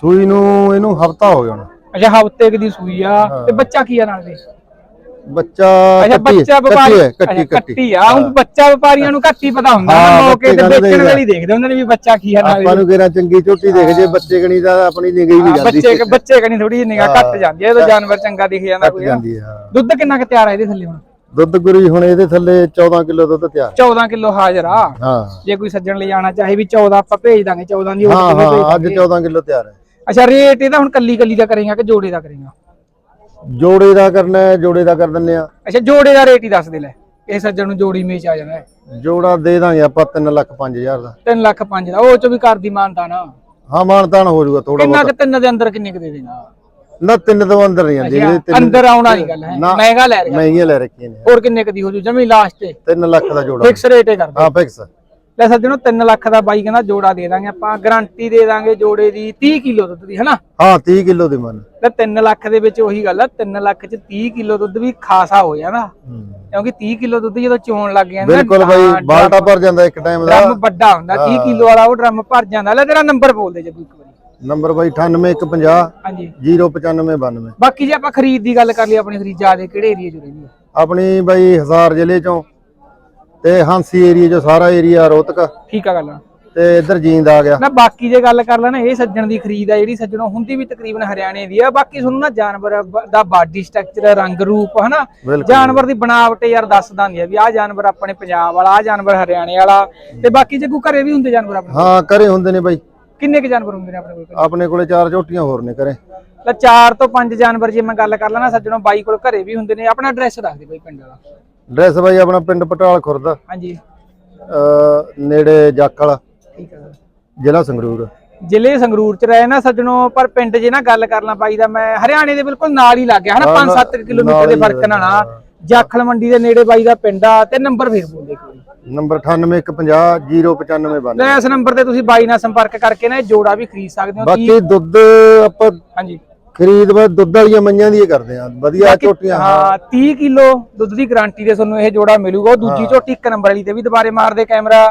ਸੂਈ ਨੂੰ ਇਹਨੂੰ ਹਫਤਾ ਹੋ ਗਿਆ ਹੁਣ। ਅੱਛਾ ਹਫ਼ਤੇ ਦੀ ਸੂਈ ਆ। ਤੇ ਬੱਚਾ ਕੀ ਆ ਨਾਲ ਦੇ? ਬੱਚਾ ਅੱਛਾ ਬੱਚਾ ਵਪਾਰੀ ਕੱਟੀ ਆ। ਬੱਚਾ ਵਪਾਰੀਆਂ ਨੂੰ ਘੱਟ ਹੀ ਪਤਾ ਹੁੰਦਾ ਹਾਂ, ਨਾ ਮੌਕੇ ਤੇ ਬੱਚੇ ਕਹਿੰਦੇ ਵੇਚਣ ਆ। ਵੇਲੇ ਹੀ ਦੇਖਦੇ ਹੁੰਦੇ ਨੇ ਵੀ ਬੱਚਾ ਕੀ ਆ ਨਾਲ ਆਪਾਂ ਨੂੰ ਕਿਹੜਾ ਚੰਗੀ ਝੋਟੀ ਦੇਖ ਜੇ ਬੱਚੇ ਕਣੀ ਦਾ ਆਪਣੀ ਨਿਗਾਹ ਹੀ ਨਹੀਂ ਜਾਂਦੀ। ਬੱਚੇ ਬੱਚੇ ਕਣੀ ਥੋੜੀ ਜਿਹੀ ਨਿਗਾਹ ਘੱਟ ਜਾਂਦੀ ਹੈ ਜਦੋਂ ਜਾਨਵਰ ਚੰਗਾ ਦਿਖ ਜਾਂਦਾ ਕੋਈ ਦੁੱਧ ਕਿੰਨਾ ਕੁ ਤਿਆਰ ਇਹਦੇ ਥੱਲੇ ਹੁਣ? ਦੁੱਧ ਗੁਰੀ ਹੁਣ ਇਹਦੇ ਥੱਲੇ 14 ਕਿਲੋ ਦੁੱਧ ਤਿਆਰ। 14 ਕਿਲੋ ਹਾਜ਼ਰ ਆ। ਹਾਂ। ਜੇ ਕੋਈ ਸੱਜਣ ਲਈ ਜਾਣਾ ਚਾਹੇ ਵੀ 14 ਆਪਾਂ ਭੇਜ ਦਾਂਗੇ 14 ਦੀ ਹਾਂ ਕਿਲੋ ਭੇਜ ਹਾਂ ਅੱਜ ਦਾਂਗੇ। 14 ਕਿਲੋ ਤਿਆਰ ਹੈ। ਅੱਛਾ ਰੇਟ ਇਹਦਾ ਹੁਣ ਕੱਲੀ ਕੱਲੀ ਦਾ ਕਰੇਗਾ ਕਿ ਜੋੜੇ ਦਾ ਕਰੇਗਾ? ਜੋੜੇ ਦਾ ਕਰਨਾ ਹੈ ਜੋੜੇ ਦਾ ਕਰ ਦਿੰਨੇ ਆ ਅੱਛਾ ਜੋੜੇ ਦਾ ਰੇਟ ਹੀ ਦੱਸ ਦੇ ਲੈ। ਇਹ ਸੱਜਣ ਨੂੰ ਜੋੜੀ ਮੇਚ ਆ ਹੈ। ਜੋੜਾ ਦੇ ਦਾਂਗੇ ਆਪਾਂ 3 ਲੱਖ 5000 ਦਾ। 3 ਲੱਖ 5 ਦਾ। ਉਹ ਚ ਵੀ ਕਰਦੀ ਮਾਨਤਾ ਨਾ। ਹਾਂ ਮਾਨਤਾਨ ਹੋ ਜਾਊਗਾ ਥੋੜਾ ਕਿੰਨਾ ਕਿ ਤਿੰਨ ਦੇ ਅੰਦਰ ਕਿੰਨੇ ਕੁ ਦੇ ਦੇਗਾ ਨਾ ਤਿੰਨ ਤੋਂ ਅੰਦਰ ਨਹੀਂ ਇਹਦੇ ਤਿੰਨ ਅੰਦਰ ਆਉਣਾ ਨਹੀਂ ਗੱਲ ਹੈ। ਮਹਿੰਗਾ ਲੈ ਰਿਹਾ। ਮਹਿੰਗੀਆਂ ਲੈ ਰੱਖੀਆਂ ਨੇ। ਹੋਰ ਕਿੰਨੇ ਕਦੀ ਹੋ ਜੂ? ਜਮੀ ਲਾਸਟ ਤੇ। 3 ਲੱਖ ਦਾ ਜੋੜਾ। ਫਿਕਸ ਰੇਟ ਹੀ ਕਰਦੇ ਹਾਂ ਫਿਕਸ ਲੈ ਸੱਜਣੋ 3 ਲੱਖ ਦਾ ਬਾਈ ਕਹਿੰਦਾ ਜੋੜਾ ਦੇ ਦਾਂਗੇ ਆਪਾਂ ਗਾਰੰਟੀ ਦੇ ਦਾਂਗੇ ਜੋੜੇ ਦੀ 30 ਕਿਲੋ ਦੁੱਧ ਦੀ ਹਨਾ? ਹਾਂ 30 ਕਿਲੋ ਦੀ ਮਨ। ਲੈ 3 ਲੱਖ ਦੇ ਵਿੱਚ ਉਹੀ ਗੱਲ ਆ 3 ਲੱਖ ਚ 30 ਕਿਲੋ ਦੁੱਧ ਵੀ ਖਾਸਾ ਹੋ ਜਾਂਦਾ। ਕਿਉਂਕਿ 30 ਕਿਲੋ ਦੁੱਧ ਜਦੋਂ ਚੋਣ ਲੱਗ ਜਾਂਦਾ ਬਿਲਕੁਲ ਬਾਈ ਬਾਲਟਾ ਭਰ ਜਾਂਦਾ ਇੱਕ ਟਾਈਮ ਦਾ। ਡਰਮ ਵੱਡਾ ਹੁੰਦਾ 30 ਕਿਲੋ ਵਾਲਾ ਉਹ ਡਰਮ ਭਰ ਜਾਂਦਾ। ਲੈ ਤੇਰਾ ਨੰਬਰ ਬੋਲ ਦੇ ਜੱਗੂ ਇੱਕ ਵਾਰੀ। ਨੰਬਰ ਬਾਈ 98150 ਹਾਂਜੀ। 09592 ਬਾਕੀ ਜੇ ਆਪਾਂ ਖਰੀਦ ਦੀ ਗੱਲ ਕਰ ਲਈ ਆਪਣੀ ਖਰੀਦ ਜ਼ਿਆਦੇ ਕਿਹੜੇ ਏਰੀਆ 'ਚ ਰਹਿੰਦੀ ਹੈ ਆਪਣੀ ਬਾਈ ਹਜ਼ਾਰ ਜ਼ਿਲ੍ਹੇ ਚੋਂ ਤੇ ਹਾਂਸੀ ਏਰੀਆ ਚੋਂ ਸਾਰਾ ਏਰੀਆ ਰੋਹਤਕ ਠੀਕ ਆ ਗੱਲ। ਤੇ ਇੱਧਰ ਜੀਂਦ ਆ ਗਿਆ। ਨਾ ਬਾਕੀ ਜੇ ਗੱਲ ਕਰ ਲੈਣਾ ਇਹ ਸੱਜਣ ਦੀ ਖਰੀਦ ਆ ਜਿਹੜੀ ਸੱਜਣੋਂ ਹੁੰਦੀ ਵੀ ਤਕਰੀਬਨ ਹਰਿਆਣੇ ਦੀ ਆ। ਬਾਕੀ ਤੁਹਾਨੂੰ ਨਾ ਜਾਨਵਰ ਬ- ਦਾ ਬਾਡੀ ਸਟਰਕਚਰ ਰੰਗ ਰੂਪ ਹਨਾ? ਬਿਲਕੁਲ। ਜਾਨਵਰ ਦੀ ਬਣਾਵਟ ਯਾਰ ਦੱਸਦਾ ਨਹੀਂ ਆ ਵੀ ਆਹ ਜਾਨਵਰ ਆਪਣੇ ਪੰਜਾਬ ਵਾਲਾ ਆਹ ਜਾਨਵਰ ਹਰਿਆਣੇ ਵਾਲਾ। ਤੇ ਬਾਕੀ ਜੇ ਕੋਈ ਘਰੇ ਵੀ ਹੁੰਦੇ ਜਾਨਵਰ ਆਪਣੇ ਹਾਂ ਘਰੇ ਹੁੰਦੇ ਨੇ ਬਾਈ। ਕਿੰਨੇ ਕੁ ਜਾਨਵਰ ਹੁੰਦੇ ਨੇ ਆਪਣੇ ਕੋਲ ਘਰੇ? ਆਪਣੇ ਕੋਲੇ ਚਾਰ ਝੋਟੀਆਂ ਹੋਰ ਨੇ ਘਰੇ। ਲੈ ਚਾਰ ਤੋਂ ਪੰਜ ਜਾਨਵਰ ਜੇ ਮੈਂ ਗੱਲ ਕਰ ਲੈਣਾ ਸੱਜਣੋਂ ਬਾਈ ਕੋਲ ਘਰੇ ਵੀ ਹੁੰਦੇ ਨੇ। ਆਪਣਾ ਐਡਰੈਸ ਦੱਸ ਦੇ ਬਾਈ ਪਿੰਡ ਵਾਲਾ। ਡਰੈਸ ਬਾਈ ਆਪਣਾ ਪਿੰਡ ਪਟਾਲ ਖੁਰਦ ਹਾਂਜੀ। ਨੇੜੇ ਜਾਖਲ ਠੀਕ ਹੈ ਜ਼ਿਲ੍ਹਾ ਸੰਗਰੂਰ। ਜ਼ਿਲ੍ਹੇ ਸੰਗਰੂਰ ਚ ਰਹੇ ਨਾ ਸੱਜਣੋ ਪਰ ਪਿੰਡ ਜੇ ਨਾ ਗੱਲ ਕਰ ਲਾਂ ਬਾਈ ਦਾ ਮੈਂ ਹਰਿਆਣੇ ਦੇ ਬਿਲਕੁਲ ਨਾਲ ਹੀ ਲੱਗ ਗਿਆ ਹਨਾ ਹਾਂ, 5-7 ਕਿਲੋਮੀਟਰ ਦੇ ਫ਼ਰਕ ਨਾਲ ਆ। ਜਾਖਲ ਮੰਡੀ ਦੇ ਨੇੜੇ ਬਾਈ ਦਾ ਪਿੰਡ ਆ ਤੇ ਨੰਬਰ ਫੇਰ ਬੋਲ ਦੇ ਕੋਈ ਨੰਬਰ 9815099592 ਲੈ ਇਸ ਨੰਬਰ ਤੇ ਤੁਸੀਂ ਬਾਈ ਨਾਲ ਸੰਪਰਕ ਕਰਕੇ ਨਾ ਇਹ ਜੋੜਾ ਵੀ ਖਰੀਦ ਸਕਦੇ ਹੋ। ਬਾਕੀ ਦੁੱਧ ਆਪਾਂ ਹਾਂਜੀ। ਖਰੀਦ ਬਸ ਦੁੱਧ ਵਾਲੀਆਂ ਮਈਆਂ ਦੀ ਹੀ ਕਰਦੇ ਆ ਵਧੀਆ ਬਾਕੀ- ਝੋਟੀਆਂ ਹਾਂ। 30 ਕਿਲੋ ਦੁੱਧ ਦੀ ਗਾਰੰਟੀ ਦੇ ਤੁਹਾਨੂੰ ਇਹ ਜੋੜਾ ਮਿਲੂਗਾ ਉਹ ਦੂਜੀ ਝੋਟੀ ਇੱਕ ਨੰਬਰ ਵਾਲੀ ਤੇ ਵੀ ਦੁਬਾਰੇ ਮਾਰਦੇ ਕੈਮਰਾ।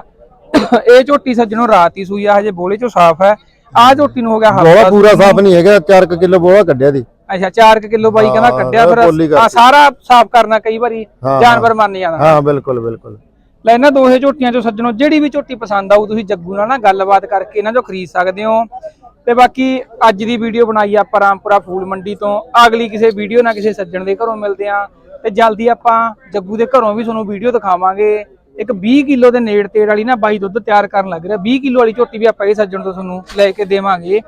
ਇਹ ਝੋਟੀ ਸੱਜਣੋ ਰਾਤ ਹੀ ਸੂਈ ਆ ਹਜੇ ਬੋਲੇ ਚੋਂ ਸਾਫ਼ ਹੈ। ਆਹ ਝੋਟੀ ਨੂੰ ਹੋ ਗਿਆ ਬੋਲਾ ਹਫਤਾ ਪੂਰਾ ਸਾਫ਼ ਨਹੀਂ ਹੈਗਾ 4 ਕਿਲੋ ਬੋਲਾ ਕੱਢਿਆ ਦੀ ਅੱਛਾ 4 ਕਿਲੋ ਬਾਈ ਕਹਿੰਦਾ ਹਾਂ, ਕੱਢਿਆ ਪੋਲੀ ਫਿਰ ਆ। ਸਾਰਾ ਸਾਫ਼ ਕਰਨਾ ਕਈ ਵਾਰੀ ਹਾਂ, ਜਾਨਵਰ ਮੰਨ ਜਾਂਦਾ। ਹਾਂ ਬਿਲਕੁਲ ਬਿਲਕੁਲ। ਲੈ ਇਹਨਾਂ ਦੋਹੇ ਝੋਟੀਆਂ ਚੋਂ ਸੱਜਣੋ ਜਿਹੜੀ ਵੀ ਝੋਟੀ ਪਸੰਦ ਆਊ ਤੁਸੀਂ ਜੱਗੂ ਨਾਲ ਨਾ ਗੱਲਬਾਤ ਕਰਕੇ ਇਹਨਾਂ ਚੋਂ ਖਰੀਦ ਸਕਦੇ ਹੋ। ਤੇ ਬਾਕੀ ਅੱਜ ਦੀ ਵੀਡੀਓ ਬਣਾਈ ਆਪਾਂ ਰਾਮਪੁਰਾ ਫੂਲ ਮੰਡੀ ਤੋਂ। ਅਗਲੀ ਕਿਸੇ ਵੀਡੀਓ ਨਾਲ ਕਿਸੇ ਸੱਜਣ ਦੇ ਘਰੋਂ ਮਿਲਦੇ ਆ। ਤੇ ਜਲਦੀ ਆਪਾਂ ਜੱਗੂ ਦੇ ਘਰੋਂ ਵੀ ਤੁਹਾਨੂੰ ਵੀਡੀਓ ਦਿਖਾਵਾਂਗੇ। ਇੱਕ 20 ਕਿਲੋ ਦੇ ਨੇੜ ਤੇੜ ਵਾਲੀ ਨਾ ਬਾਈ ਦੁੱਧ ਤਿਆਰ ਕਰਨ ਲੱਗ ਰਿਹਾ। 20 ਕਿਲੋ ਵਾਲੀ ਝੋਟੀ ਵੀ ਆਪਾਂ ਇਹ ਸੱਜਣ ਤੋਂ ਤੁਹਾਨੂੰ ਲੈ ਕੇ ਦੇਵਾਂਗੇ।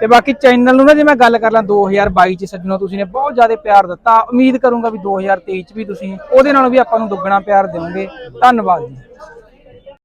ਤੇ ਬਾਕੀ ਚੈਨਲ ਨੂੰ ਨਾ ਜੇ ਮੈਂ ਗੱਲ ਕਰ ਲਾਂ 2022 ਚ ਸੱਜਣੋ, ਤੁਸੀਂ ਨੇ ਬਹੁਤ ਜ਼ਿਆਦਾ ਪਿਆਰ ਦਿੱਤਾ। ਉਮੀਦ ਕਰੂੰਗਾ ਵੀ 2023 ਚ ਵੀ ਤੁਸੀਂ ਉਹਦੇ ਨਾਲੋਂ ਵੀ ਆਪਾਂ ਨੂੰ ਦੁੱਗਣਾ ਪਿਆਰ ਦਿਓਗੇ ਧੰਨਵਾਦ ਜੀ।